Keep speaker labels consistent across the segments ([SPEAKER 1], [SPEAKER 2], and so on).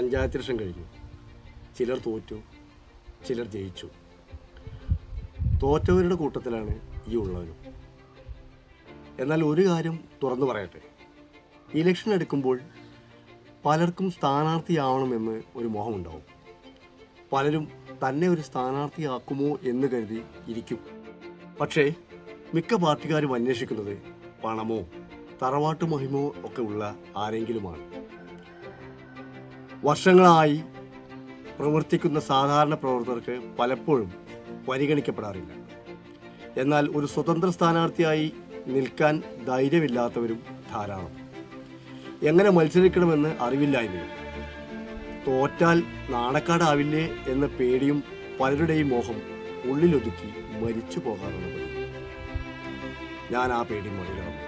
[SPEAKER 1] Panchayat election കഴിഞ്ഞു. ചിലർ തോറ്റു ചിലർ ജയിച്ചു. തോറ്റവരുടെ കൂട്ടത്തിലാണ് ഈ ഉള്ളവരും. എന്നാൽ ഒരു കാര്യം തുറന്നു പറയട്ടെ. ഇലക്ഷൻ എടുക്കുമ്പോൾ പലർക്കും സ്ഥാനാർത്ഥിയാവണമെന്ന് ഒരു മോഹമുണ്ടാവും. പലരും തന്നെ ഒരു സ്ഥാനാർത്ഥിയാക്കുമോ എന്ന് കരുതി ഇരിക്കും. പക്ഷേ മിക്ക പാർട്ടിക്കാരും അന്വേഷിക്കുന്നത് പണമോ തറവാട്ട് മഹിമോ ഒക്കെ ഉള്ള ആരെങ്കിലുമാണ്. വർഷങ്ങളായി പ്രവർത്തിക്കുന്ന സാധാരണ പ്രവർത്തകർക്ക് പലപ്പോഴും പരിഗണിക്കപ്പെടാറില്ല. എന്നാൽ ഒരു സ്വതന്ത്ര സ്ഥാനാർത്ഥിയായി നിൽക്കാൻ ധൈര്യമില്ലാത്തവരും ധാരാളം. എങ്ങനെ മത്സരിക്കണമെന്ന് അറിവില്ലായ്മയും തോറ്റാൽ നാണക്കാടാവില്ലേ എന്ന പേടിയും പലരുടെയും മോഹം ഉള്ളിലൊതുക്കി മരിച്ചു പോകാറുള്ളത് ഞാൻ ആ പേടി മറികടന്നു.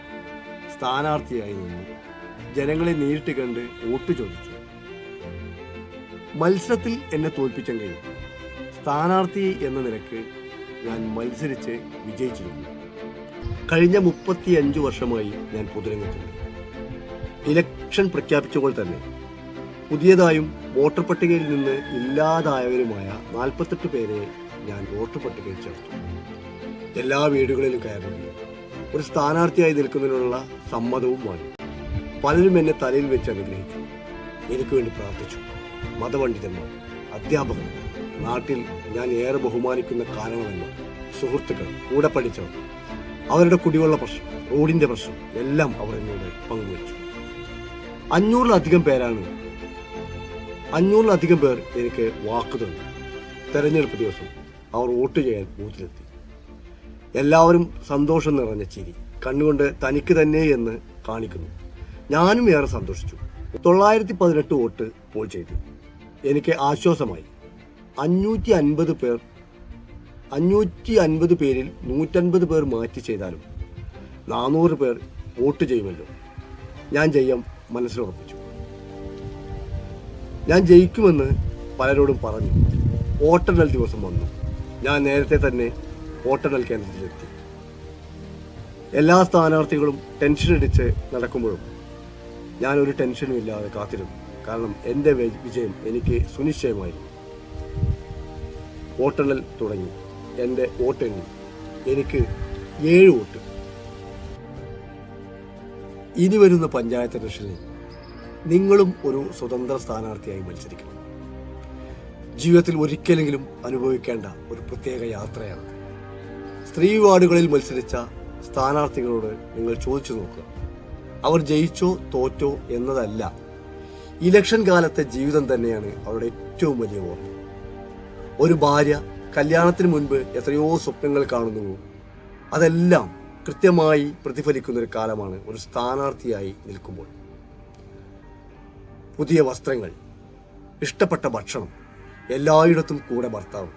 [SPEAKER 1] സ്ഥാനാർത്ഥിയായി നിന്നു ജനങ്ങളെ നേരിട്ട് കണ്ട് വോട്ട് ചോദിച്ചു. മത്സരത്തിൽ എന്നെ തോൽപ്പിക്കാൻ തോൽപ്പിച്ചെങ്കിലും സ്ഥാനാർത്ഥി എന്ന നിലയ്ക്ക് ഞാൻ മത്സരിച്ച് വിജയിച്ചിരുന്നു. കഴിഞ്ഞ മുപ്പത്തിയഞ്ച് വർഷമായി ഞാൻ പൊതുരംഗത്തുണ്ട്. ഇലക്ഷൻ പ്രഖ്യാപിച്ചപ്പോൾ തന്നെ പുതിയതായും വോട്ടർ പട്ടികയിൽ നിന്ന് ഇല്ലാതായവരുമായ നാൽപ്പത്തെട്ട് പേരെ ഞാൻ വോട്ടർ പട്ടികയിൽ ചേർത്തു. എല്ലാ വീടുകളിലും കയറി ഒരു സ്ഥാനാർത്ഥിയായി നിൽക്കുന്നതിനുള്ള സമ്മതവും വാങ്ങി. പലരും എന്നെ തലയിൽ വെച്ച് അനുഗ്രഹിച്ചു. എനിക്ക് വേണ്ടി പ്രാർത്ഥിച്ചു. മതപണ്ഡിതന്മാർ അധ്യാപകർ നാട്ടിൽ ഞാൻ ഏറെ ബഹുമാനിക്കുന്ന കാരണവന്മാർ സുഹൃത്തുക്കൾ കൂടെ പഠിച്ചവർ അവരുടെ കുടിവെള്ള പ്രശ്നം റോഡിന്റെ പ്രശ്നം എല്ലാം അവർ എന്നോട് പങ്കുവച്ചു. അഞ്ഞൂറിലധികം പേരാണ് അഞ്ഞൂറിലധികം പേർ എനിക്ക് വാക്കുതന്നു തെരഞ്ഞെടുപ്പ് ദിവസം അവർ വോട്ട് ചെയ്യാൻ ബൂത്തിലെത്തി. എല്ലാവരും സന്തോഷം നിറഞ്ഞ ചിരി കണ്ണുകൊണ്ട് തനിക്ക് തന്നെ എന്ന് കാണിക്കുന്നു. ഞാനും ഏറെ സന്തോഷിച്ചു. തൊള്ളായിരത്തി പതിനെട്ട് വോട്ട് പോൾ ചെയ്തു. എനിക്ക് ആശ്വാസമായി. അഞ്ഞൂറ്റി അൻപത് പേർ അഞ്ഞൂറ്റി അൻപത് പേരിൽ നൂറ്റൻപത് പേർ മാറ്റി ചെയ്താലും നാനൂറ് പേർ വോട്ട് ചെയ്യുമല്ലോ. ഞാൻ ജയം മനസ്സിലുറപ്പിച്ചു. ഞാൻ ജയിക്കുമെന്ന് പലരോടും പറഞ്ഞു. വോട്ടെണ്ണൽ ദിവസം വന്നു. ഞാൻ നേരത്തെ തന്നെ വോട്ടെണ്ണൽ കേന്ദ്രത്തിലെത്തി. എല്ലാ സ്ഥാനാർത്ഥികളും ടെൻഷൻ അടിച്ച് നടക്കുമ്പോഴും ഞാനൊരു ടെൻഷനും ഇല്ലാതെ കാത്തിരുന്നു. കാരണം എന്റെ വിജയം എനിക്ക് സുനിശ്ചയമായി. വോട്ടെണ്ണൽ തുടങ്ങി. എന്റെ വോട്ടെണ്ണി എനിക്ക് ഏഴ് വോട്ട്. ഇനി വരുന്ന പഞ്ചായത്ത് ഇലക്ഷനിൽ നിങ്ങളും ഒരു സ്വതന്ത്ര സ്ഥാനാർത്ഥിയായി മത്സരിക്കണം. ജീവിതത്തിൽ ഒരിക്കലെങ്കിലും അനുഭവിക്കേണ്ട ഒരു പ്രത്യേക യാത്രയാണ്. സ്ത്രീ വാർഡുകളിൽ മത്സരിച്ച സ്ഥാനാർത്ഥികളോട് നിങ്ങൾ ചോദിച്ചു നോക്കുക. അവർ ജയിച്ചോ തോറ്റോ എന്നതല്ല. ഇലക്ഷൻ കാലത്തെ ജീവിതം തന്നെയാണ് അവരുടെ ഏറ്റവും വലിയ ഓർമ്മ. ഒരു ഭാര്യ കല്യാണത്തിന് മുൻപ് എത്രയോ സ്വപ്നങ്ങൾ കാണുന്നു അതെല്ലാം കൃത്യമായി പ്രതിഫലിക്കുന്ന ഒരു കാലമാണ് ഒരു സ്ഥാനാർത്ഥിയായി നിൽക്കുമ്പോൾ. പുതിയ വസ്ത്രങ്ങൾ ഇഷ്ടപ്പെട്ട ഭക്ഷണം എല്ലായിടത്തും കൂടെ ഭർത്താവ്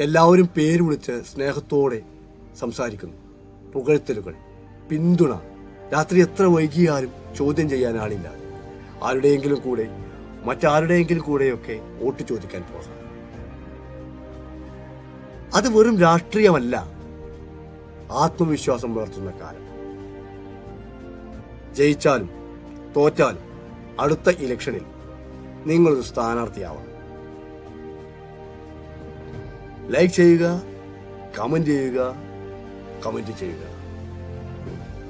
[SPEAKER 1] എല്ലാവരും പേര് വിളിച്ച് സ്നേഹത്തോടെ സംസാരിക്കുന്നു. പുകഴ്ത്തലുകൾ പിന്തുണ രാത്രി എത്ര വൈകിയാലും ചോദ്യം ചെയ്യാൻ ആരുടെയെങ്കിലും കൂടെ മറ്റാരുടെയെങ്കിലും കൂടെയൊക്കെ വോട്ട് ചോദിക്കാൻ പോകാം. അത് വെറും രാഷ്ട്രീയമല്ല ആത്മവിശ്വാസം വളർത്തുന്ന കാലം. ജയിച്ചാലും തോറ്റാലും അടുത്ത ഇലക്ഷനിൽ നിങ്ങളൊരു സ്ഥാനാർത്ഥിയാവണം. ലൈക്ക് ചെയ്യുക കമന്റ് ചെയ്യുക കമന്റ് ചെയ്യുക.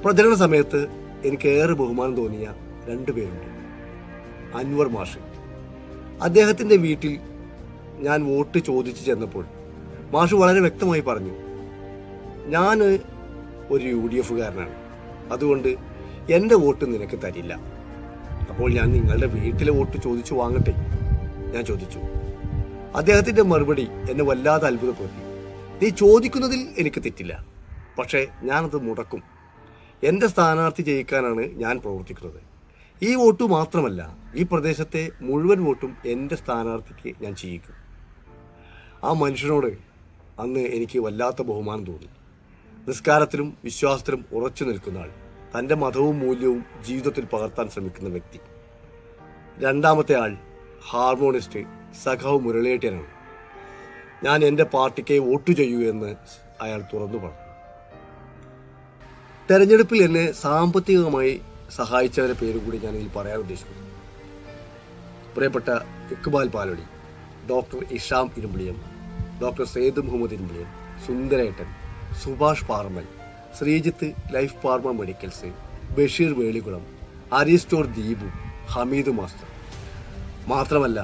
[SPEAKER 1] പ്രചരണ സമയത്ത് എനിക്ക് ഏറെ ബഹുമാനം തോന്നിയ രണ്ടു പേരുണ്ട്. അൻവർ മാഷ്. അദ്ദേഹത്തിന്റെ വീട്ടിൽ ഞാൻ വോട്ട് ചോദിച്ചു ചെന്നപ്പോൾ മാഷ് വളരെ വ്യക്തമായി പറഞ്ഞു ഞാൻ ഒരു യു ഡി എഫുകാരനാണ്. അതുകൊണ്ട് എന്റെ വോട്ട് നിനക്ക് തരില്ല. അപ്പോൾ ഞാൻ നിങ്ങളുടെ വീട്ടിലെ വോട്ട് ചോദിച്ചു വാങ്ങട്ടെ? ഞാൻ ചോദിച്ചു. അദ്ദേഹത്തിന്റെ മറുപടി എന്നെ വല്ലാതെ അത്ഭുതപ്പെടുത്തി. നീ ചോദിക്കുന്നതിൽ എനിക്ക് തെറ്റില്ല. പക്ഷേ ഞാനത് മുടക്കും. എന്റെ സ്ഥാനാർത്ഥി ജയിക്കാനാണ് ഞാൻ പ്രവർത്തിക്കുന്നത്. ഈ വോട്ട് മാത്രമല്ല ഈ പ്രദേശത്തെ മുഴുവൻ വോട്ടും എന്റെ സ്ഥാനാർത്ഥിക്ക് ഞാൻ ചെയ്യിക്കും. ആ മനുഷ്യനോട് അന്ന് എനിക്ക് വല്ലാത്ത ബഹുമാനം തോന്നി. നിസ്കാരത്തിലും വിശ്വാസത്തിലും ഉറച്ചു നിൽക്കുന്ന ആൾ തന്റെ മതവും മൂല്യവും ജീവിതത്തിൽ പകർത്താൻ ശ്രമിക്കുന്ന വ്യക്തി. രണ്ടാമത്തെ ആൾ ഹാർമോണിസ്റ്റ് സഖാവ് മുരളിയേട്ടനാണ്. ഞാൻ എന്റെ പാർട്ടിക്ക് വോട്ട് ചെയ്യൂ എന്ന് അയാൾ തുറന്നു പറഞ്ഞു. തെരഞ്ഞെടുപ്പിൽ എന്നെ സാമ്പത്തികമായി സഹായിച്ചവരുടെ പേര് കൂടി ഞാൻ ഇതിൽ പറയാൻ ഉദ്ദേശിക്കുന്നു. പ്രിയപ്പെട്ട Iqbal Palodi doctor Isham Irumbiliyam doctor Syed Muhammad Irumbiliyam സുന്ദരേട്ടൻ Subhash Parmal Sreejith life pharma medicals Basheer Velikulam അരിസ്റ്റോർ Deepu Hameed master. മാത്രമല്ല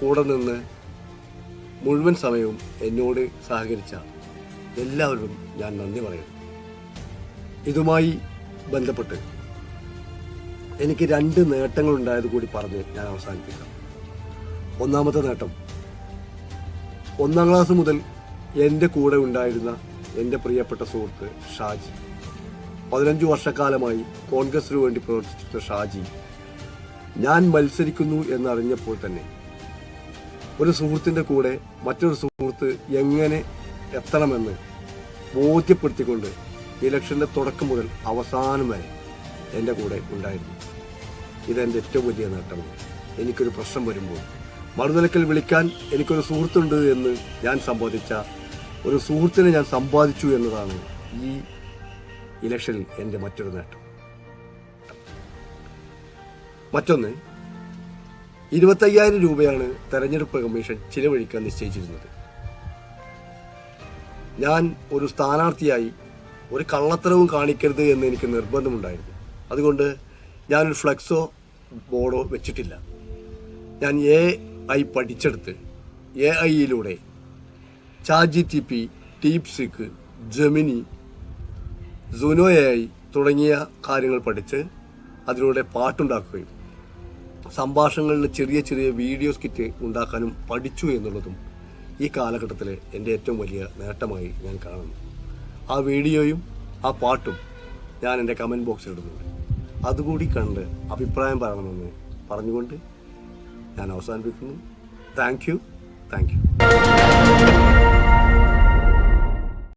[SPEAKER 1] കൂടെ നിന്ന് മുഴുവൻ സമയവും എന്നോട് സഹകരിച്ച എല്ലാവരും ഞാൻ നന്ദി പറയുന്നു. ഇതുമായി ബന്ധപ്പെട്ട് എനിക്ക് രണ്ട് നേട്ടങ്ങൾ ഉണ്ടായത് കൂടി പറഞ്ഞ് ഞാൻ അവസാനിപ്പിക്കാം. ഒന്നാമത്തെ നേട്ടം ഒന്നാം ക്ലാസ് മുതൽ എന്റെ കൂടെ ഉണ്ടായിരുന്ന എന്റെ പ്രിയപ്പെട്ട സുഹൃത്ത് ഷാജി. പതിനഞ്ച് വർഷക്കാലമായി കോൺഗ്രസിനു വേണ്ടി പ്രവർത്തിച്ചിരുന്ന ഷാജി ഞാൻ മത്സരിക്കുന്നു എന്നറിഞ്ഞപ്പോൾ തന്നെ ഒരു സുഹൃത്തിന്റെ കൂടെ മറ്റൊരു സുഹൃത്ത് എങ്ങനെ എത്തണമെന്ന് ബോധ്യപ്പെടുത്തിക്കൊണ്ട് ഇലക്ഷന്റെ തുടക്കം മുതൽ അവസാനം വരെ എന്റെ കൂടെ ഉണ്ടായിരുന്നു. ഇതെന്റെ ഏറ്റവും വലിയ നേട്ടമാണ് എനിക്കൊരു പ്രശ്നം വരുമ്പോൾ മറുനിലക്കൽ വിളിക്കാൻ എനിക്കൊരു സുഹൃത്തുണ്ട് എന്ന് ഞാൻ സമ്പാദിച്ച ഒരു സുഹൃത്തിനെ ഞാൻ സമ്പാദിച്ചു എന്നതാണ് ഈ ഇലക്ഷനിൽ എന്റെ മറ്റൊരു നേട്ടം. മറ്റൊന്ന് ഇരുപത്തയ്യായിരം രൂപയാണ് തെരഞ്ഞെടുപ്പ് കമ്മീഷൻ ചിലവഴിക്കാൻ നിശ്ചയിച്ചിരുന്നത്. ഞാൻ ഒരു സ്ഥാനാർത്ഥിയായി ഒരു കള്ളത്തരവും കാണിക്കരുത് എന്ന് എനിക്ക് നിർബന്ധമുണ്ടായിരുന്നു. അതുകൊണ്ട് ഞാനൊരു ഫ്ലെക്സോ ബോർഡോ വെച്ചിട്ടില്ല. ഞാൻ എ ഐ പഠിച്ചെടുത്ത് A ഐയിലൂടെ ChatGPT DeepSeek Gemini Suno A I തുടങ്ങിയ കാര്യങ്ങൾ പഠിച്ച് അതിലൂടെ പാട്ടുണ്ടാക്കുകയും സംഭാഷണങ്ങളിൽ ചെറിയ ചെറിയ വീഡിയോ സ്കിറ്റ് ഉണ്ടാക്കാനും പഠിച്ചു എന്നുള്ളതും ഈ കാലഘട്ടത്തിലെ എന്റെ ഏറ്റവും വലിയ നേട്ടമായി ഞാൻ കാണുന്നു. ആ വീഡിയോയും ആ പാട്ടും ഞാൻ എന്റെ കമന്റ് ബോക്സിൽ ഇടുന്നുണ്ട്. അതുകൂടി കണ്ട് അഭിപ്രായം പറയണമെന്ന് പറഞ്ഞുകൊണ്ട് ഞാൻ അവസാനിപ്പിക്കുന്നു. Thank you. Thank you.